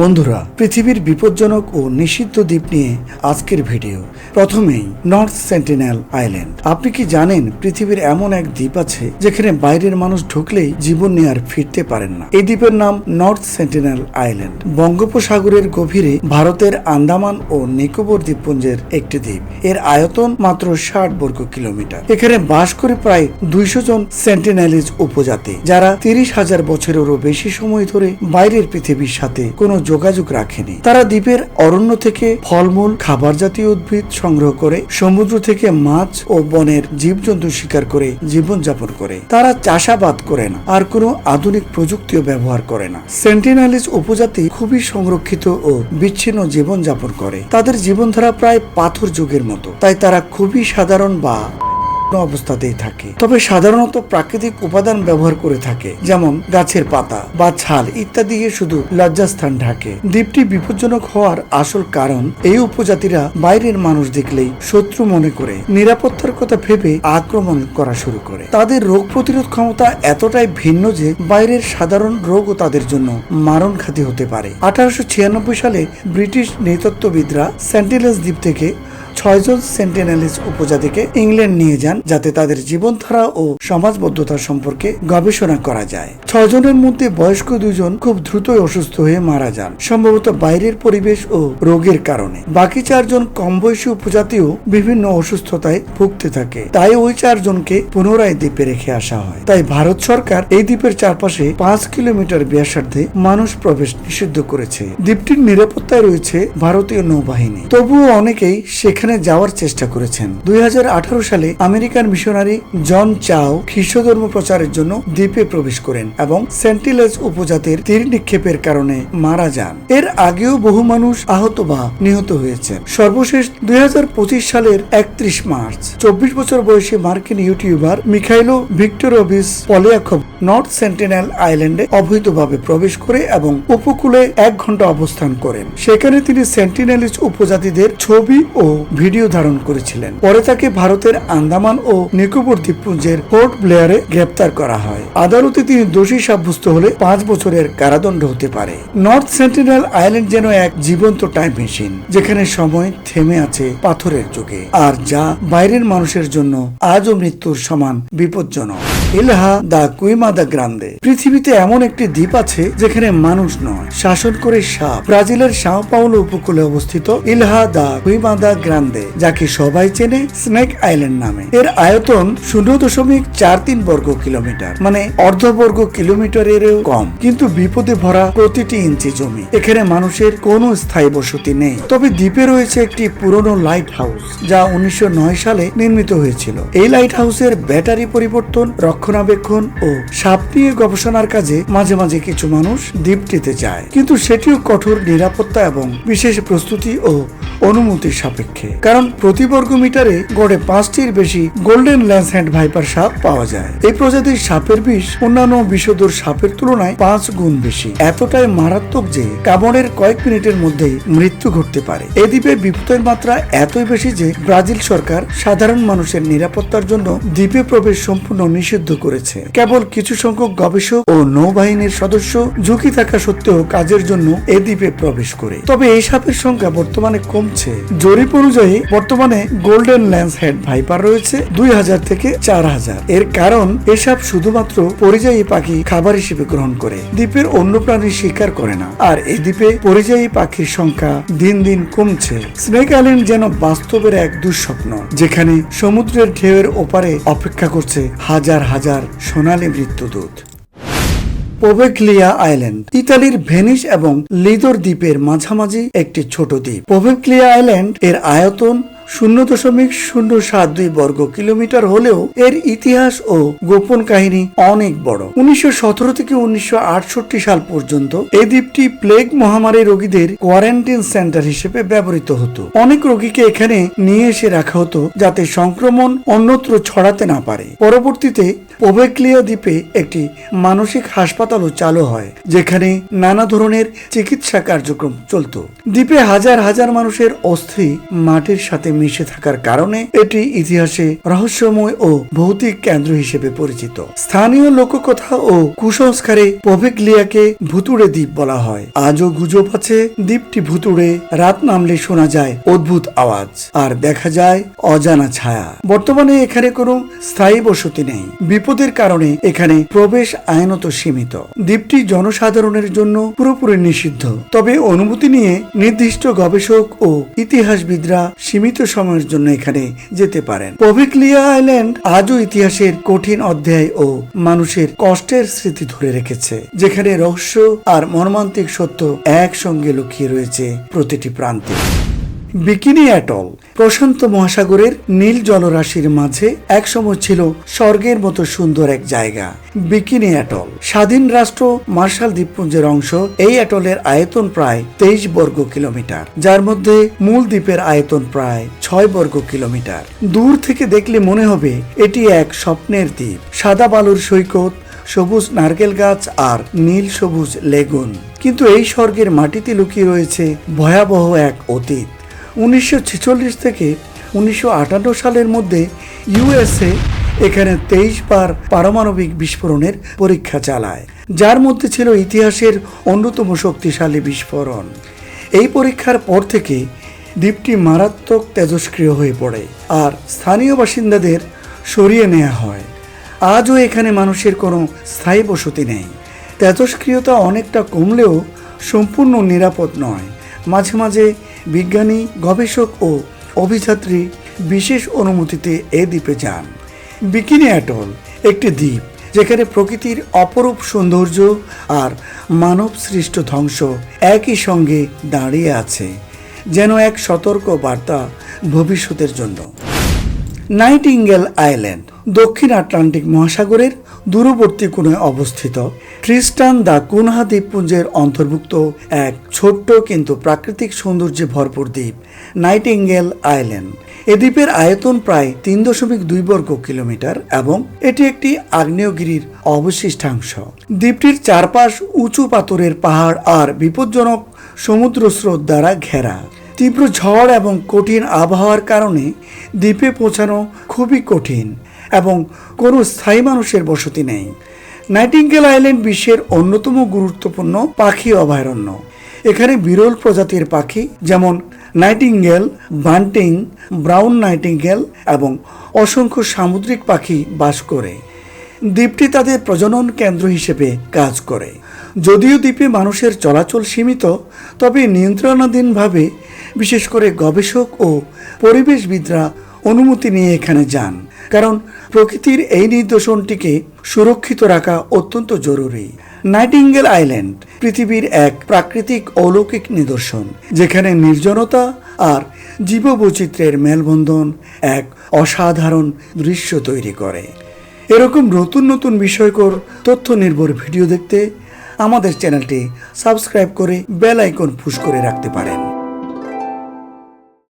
বন্ধুরা, পৃথিবীর বিপজ্জনক ও নিষিদ্ধ দ্বীপ নিয়ে আজকের ভিডিও। প্রথমেই নর্থ সেন্টিনেল আইল্যান্ড। আপনি কি জানেন পৃথিবীর এমন এক দ্বীপ আছে যেখানে বাইরের মানুষ ঢুকলেই জীবন নিয়ে আর ফিরতে পারেন না? এই দ্বীপের নাম নর্থ সেন্টিনেল আইল্যান্ড। বঙ্গোপসাগরের গভীরে ভারতের আন্দামান ও নিকোবর দ্বীপপুঞ্জের একটি দ্বীপ। এর আয়তন মাত্র ষাট বর্গ কিলোমিটার। এখানে বাস করে প্রায় দুইশো জন সেন্টিনেলিজ উপজাতি, যারা তিরিশ হাজার বছরেরও বেশি সময় ধরে বাইরের পৃথিবীর সাথে কোনো যোগাযোগ রাখেনি। তারা দ্বীপের অরণ্য থেকে ফলমূল খাবার জাতীয় উদ্ভিদ সংগ্রহ করে, সমুদ্র থেকে মাছ ও বনের জীবজন্তু শিকার করে জীবনযাপন করে। তারা চাষাবাদ করে না, আর কোনো আধুনিক প্রযুক্তিও ব্যবহার করে না। সেন্টিনালিজ উপজাতি খুবই সংরক্ষিত ও বিচ্ছিন্ন জীবনযাপন করে। তাদের জীবনধারা প্রায় পাথর যুগের মতো। তাই তারা খুবই সাধারণ বা অবস্থাতেই থাকে। তবে সাধারণত প্রাকৃতিক উপাদান ব্যবহার করে থাকে, যেমন গাছের পাতা বা ছাল ইত্যাদি শুধু লজ্জাস্থান ঢাকে। দ্বীপটি বিপজ্জনক হওয়ার আসল কারণ এই উপজাতিরা বাইরের মানুষ দেখলেই শত্রু মনে করে, নিরাপত্তার কথা ভেবে আক্রমণ করা শুরু করে। তাদের রোগ প্রতিরোধ ক্ষমতা এতটাই ভিন্ন যে বাইরের সাধারণ রোগও তাদের জন্য মারণ ঘাতী হতে পারে। আঠারোশো ছিয়ানব্বই সালে ব্রিটিশ নৃতত্ত্ববিদরা সেন্টিনেলস দ্বীপ থেকে ছয়জন সেন্টিনেলিস উপজাতিকে ইংল্যান্ড নিয়ে যান যাতে তাদের জীবনধারা ও সমাজবদ্ধতা সম্পর্কে গবেষণা করা যায়। ছয়জনের মধ্যে বয়স্ক দুজন খুব দ্রুতই অসুস্থ হয়ে মারা যান, সম্ভবত বাইরের পরিবেশ ও রোগের কারণে। বাকি চারজন কম বয়সী উপজাতিও বিভিন্ন অসুস্থতায় ভুগতে থাকে। তাই ওই চারজনকে পুনরায় দ্বীপে রেখে আসা হয়। তাই ভারত সরকার এই দ্বীপের চারপাশে পাঁচ কিলোমিটার ব্যাসার্ধে মানুষ প্রবেশ নিষিদ্ধ করেছে। দ্বীপটির নিরাপত্তায় রয়েছে ভারতীয় নৌবাহিনী। তবুও অনেকেই সেখানে যাওয়ার চেষ্টা করেছেন। দুই হাজার আঠারো সালে আমেরিকান মিশনারি জন চাও খ্রিস্ট ধর্ম প্রচারের জন্য দ্বীপে প্রবেশ করেন এবং সেন্টিলেজ উপজাতির তীর নিক্ষেপের কারণে মারা যান। এর আগেও বহু মানুষ আহত বা নিহত হয়েছেন সর্বশেষ দুই হাজার পঁচিশ সালের একত্রিশ মার্চ, চব্বিশ বছর বয়সী মার্কিন YouTuber Mykhailo Viktorovych Polyakov North Sentinel আইল্যান্ডে অবৈধভাবে প্রবেশ করে এবং উপকূলে এক ঘণ্টা অবস্থান করেন। সেখানে তিনি সেন্টিনেলিজ উপজাতিদের ছবি ও ভিডিও ধারণ করেছিলেন। পরে তাকে ভারতের আন্দামান ও নিকোবর দ্বীপপুঞ্জের পোর্ট ব্লেয়ারে গ্রেপ্তার করা হয়। আদালতে তিনি দোষী সাব্যস্ত হলে পাঁচ বছরের কারাদণ্ড হতে পারে। নর্থ সেন্টিনেল আইল্যান্ড যেন এক জীবন্ত টাইম মেশিন, যেখানে সময় থেমে আছে পাথরের যুগে, আর যা বাইরের মানুষের জন্য আজও মৃত্যুর সমান বিপজ্জনক। Ilha da Queimada Grande. পৃথিবীতে এমন একটি দ্বীপ আছে যেখানে মানুষ নয়, শাসন করে সাপ। ব্রাজিলের সাও পাউলো উপকূলে অবস্থিত Ilha da Queimada Grande, যাকে সবাই চেনে স্নেক আইল্যান্ড নামে। এর আয়তন শূন্য দশমিক চার তিন বর্গ কিলোমিটার মানে অর্ধ বর্গ কিলোমিটারেরও কম। কিন্তু বিপদে ভরা প্রতিটি ইঞ্চি জমি, এখানে মানুষের কোনো স্থায়ী বসতি নেই। তবে দ্বীপে রয়েছে একটি পুরনো লাইট হাউস যা উনিশশো নয় সালে নির্মিত হয়েছিল। এই লাইট হাউসের ব্যাটারি পরিবর্তন রক্ষণাবেক্ষণ ও সাপ নিয়ে গবেষণার কাজে মাঝে মাঝে কিছু মানুষ দ্বীপটিতে যায়। কিন্তু সেটিও কঠোর নিরাপত্তা এবং বিশেষ প্রস্তুতি ও অনুমতির সাপেক্ষে। কারণ প্রতি বর্গ মিটারে গড়ে পাঁচটির বেশি গোল্ডেন ল্যান্স হ্যান্ড ভাইপার সাপ পাওয়া যায়। এই প্রজাতির সাপের বিষ অন্যান্য বিষধর সাপের তুলনায় পাঁচ গুণ বেশি। এতটাই মারাত্মক যে কামড়ের কয়েক মিনিটের মধ্যেই মৃত্যু ঘটতে পারে। এ দ্বীপে বিপদের মাত্রা এতই বেশি যে ব্রাজিল সরকার সাধারণ মানুষের নিরাপত্তার জন্য দ্বীপে প্রবেশ সম্পূর্ণ নিষিদ্ধ করেছে। কেবল কিছু সংখ্যক গবেষক ও নৌবাহিনীর সদস্য ঝুঁকি থাকা সত্ত্বেও কাজের জন্য এ দ্বীপে প্রবেশ করে। তবে এই সাপের সংখ্যা বর্তমানে কমছে। জরিপ অনুযায়ী বর্তমানে গোল্ডেন ল্যান্স হেড ভাইপার রয়েছে দুই হাজার থেকে চার হাজার। এর কারণ এসব শুধুমাত্র পরিযায়ী পাখি খাবার হিসেবে গ্রহণ করে, দ্বীপের অন্য প্রাণী শিকার করে না। আর এই দ্বীপে পরিযায়ী পাখির সংখ্যা দিন দিন কমছে। স্নেক আইল্যান্ড যেন বাস্তবের এক দুঃস্বপ্ন, যেখানে সমুদ্রের ঢেউয়ের ওপারে অপেক্ষা করছে হাজার হাজার সোনালী মৃত্যুদূত। পোভেক্লিয়া আইল্যান্ড, ইতালির ভেনিস এবং লিদোর দ্বীপের মাঝামাঝি একটি ছোট দ্বীপ। পোভেক্লিয়া আইল্যান্ড এর আয়তন শূন্য দশমিক শূন্য সাত দুই বর্গ কিলোমিটার হলেও এর ইতিহাস ও গোপন কাহিনী অনেক বড়। উনিশশো সতেরো থেকে উনিশশো আটষট্টি সাল পর্যন্ত এই দ্বীপটি প্লেগ মহামারী রোগীদের কোয়ারেন্টাইন সেন্টার হিসেবে ব্যবহৃত হতো। অনেক রোগীকে এখানে নিয়ে এসে রাখা হতো যাতে সংক্রমণ অন্যত্র ছড়াতে না পারে। পরবর্তীতে ওবেক্লিয়া দ্বীপে একটি মানসিক হাসপাতালও চালু হয়, যেখানে নানা ধরনের চিকিৎসা কার্যক্রম চলত। দ্বীপে হাজার হাজার মানুষের অস্থি মাটির সাথে মিশে থাকার কারণে এটি ইতিহাসে রহস্যময় ও ভৌতিক কেন্দ্র হিসেবে পরিচিত। স্থানীয় লোককথা ও কুসংস্কারে পভিকলিয়াকে ভুতুড়ে দ্বীপ বলা হয়। আজও গুজব আছে, দ্বীপটি ভুতুড়ে, রাত নামলে শোনা যায় অদ্ভুত আওয়াজ, আর দেখা যায় অজানা ছায়া। বর্তমানে এখানে কোনো স্থায়ী বসতি নেই। বিপদের কারণে এখানে প্রবেশ আইনত সীমিত। দ্বীপটি জনসাধারণের জন্য পুরোপুরি নিষিদ্ধ। তবে অনুমতি নিয়ে নির্দিষ্ট গবেষক ও ইতিহাসবিদরা সীমিত সময়ের জন্য এখানে যেতে পারেন। পভিকলিয়া আইল্যান্ড আজও ইতিহাসের কঠিন অধ্যায় ও মানুষের কষ্টের স্মৃতি ধরে রেখেছে, যেখানে রহস্য আর মর্মান্তিক সত্য একসঙ্গে লুকিয়ে রয়েছে প্রতিটি প্রান্তে। বিকিনি অ্যাটল প্রশান্ত মহাসাগরের নীল জলরাশির মাঝে একসময় ছিল স্বর্গের মতো সুন্দর এক জায়গা, বিকিনি অ্যাটল স্বাধীন রাষ্ট্র মার্শাল দ্বীপপুঞ্জের অংশ, এই অ্যাটলের আয়তন প্রায় তেইশ বর্গ কিলোমিটার, যার মধ্যে মূল দ্বীপের আয়তন প্রায় ছয় বর্গ কিলোমিটার। দূর থেকে দেখলে মনে হবে এটি এক স্বপ্নের দ্বীপ। সাদা বালুর সৈকত, সবুজ নারকেল গাছ আর নীল সবুজ লেগুন। কিন্তু এই স্বর্গের মাটিতে লুকিয়ে রয়েছে ভয়াবহ এক অতীত। উনিশশো ছেচল্লিশ থেকে উনিশশো আটান্ন সালের মধ্যে ইউএসএ এখানে তেইশ বার পারমাণবিক বিস্ফোরণের পরীক্ষা চালায়, যার মধ্যে ছিল ইতিহাসের অন্যতম শক্তিশালী বিস্ফোরণ। এই পরীক্ষার পর থেকে দ্বীপটি মারাত্মক তেজস্ক্রিয় হয়ে পড়ে আর স্থানীয় বাসিন্দাদের সরিয়ে নেওয়া হয়। আজও এখানে মানুষের কোনো স্থায়ী বসতি নেই। তেজস্ক্রিয়তা অনেকটা কমলেও সম্পূর্ণ নিরাপদ নয়। মাঝে মাঝে বিজ্ঞানী, গবেষক ও অভিযাত্রী বিশেষ অনুমতিতে এ দ্বীপে যান। বিকিনি অ্যাটল, একটি দ্বীপ যেখানে প্রকৃতির অপরূপ সৌন্দর্য আর মানব সৃষ্ট ধ্বংস একই সঙ্গে দাঁড়িয়ে আছে, যেন এক সতর্ক বার্তা ভবিষ্যতের জন্য। নাইটিঙ্গেল আইল্যান্ড, দক্ষিণ আটলান্টিক মহাসাগরের দূরবর্তী কোণে অবস্থিত। ট্রিস্টান দা কুনহা দ্বীপপুঞ্জের অন্তর্ভুক্ত এক ছোট্ট কিন্তু প্রাকৃতিক সৌন্দর্যে ভরপুর দ্বীপ, নাইটিঙ্গেল আইল্যান্ড। এ দ্বীপের আয়তন প্রায় তিন দশমিক দুই বর্গ কিলোমিটার এবং এটি একটি আগ্নেয়গিরির অবশিষ্টাংশ। দ্বীপটির চারপাশ উঁচু পাথরের পাহাড় আর বিপজ্জনক সমুদ্র স্রোত দ্বারা ঘেরা। তীব্র ঝড় এবং কঠিন আবহাওয়ার কারণে দ্বীপে পৌঁছানো খুবই কঠিন। এবং কোনো স্থায়ী মানুষের বসতি নেই। নাইটিঙ্গেল আইল্যান্ড বিশ্বের অন্যতম গুরুত্বপূর্ণ পাখি অভয়ারণ্য। এখানে বিরল প্রজাতির পাখি যেমন নাইটিঙ্গেল, বান্টিং, ব্রাউন নাইটিঙ্গেল এবং অসংখ্য সামুদ্রিক পাখি বাস করে। দ্বীপটি তাদের প্রজনন কেন্দ্র হিসেবে কাজ করে। যদিও দ্বীপে মানুষের চলাচল সীমিত, তবে নিয়ন্ত্রণাধীনভাবে বিশেষ করে গবেষক ও পরিবেশবিদরা অনুমতি নিয়ে এখানে যান। কারণ প্রকৃতির এই নিদর্শনটিকে সুরক্ষিত রাখা অত্যন্ত জরুরি। নাইটিঙ্গেল আইল্যান্ড পৃথিবীর এক প্রাকৃতিক অলৌকিক নিদর্শন, যেখানে নির্জনতা আর জীববৈচিত্র্যের মেলবন্ধন এক অসাধারণ দৃশ্য তৈরি করে। এরকম নতুন নতুন বিষয়কর তথ্য নির্ভর ভিডিও দেখতে আমাদের চ্যানেলটি সাবস্ক্রাইব করে বেল আইকন পুশ করে রাখতে পারেন।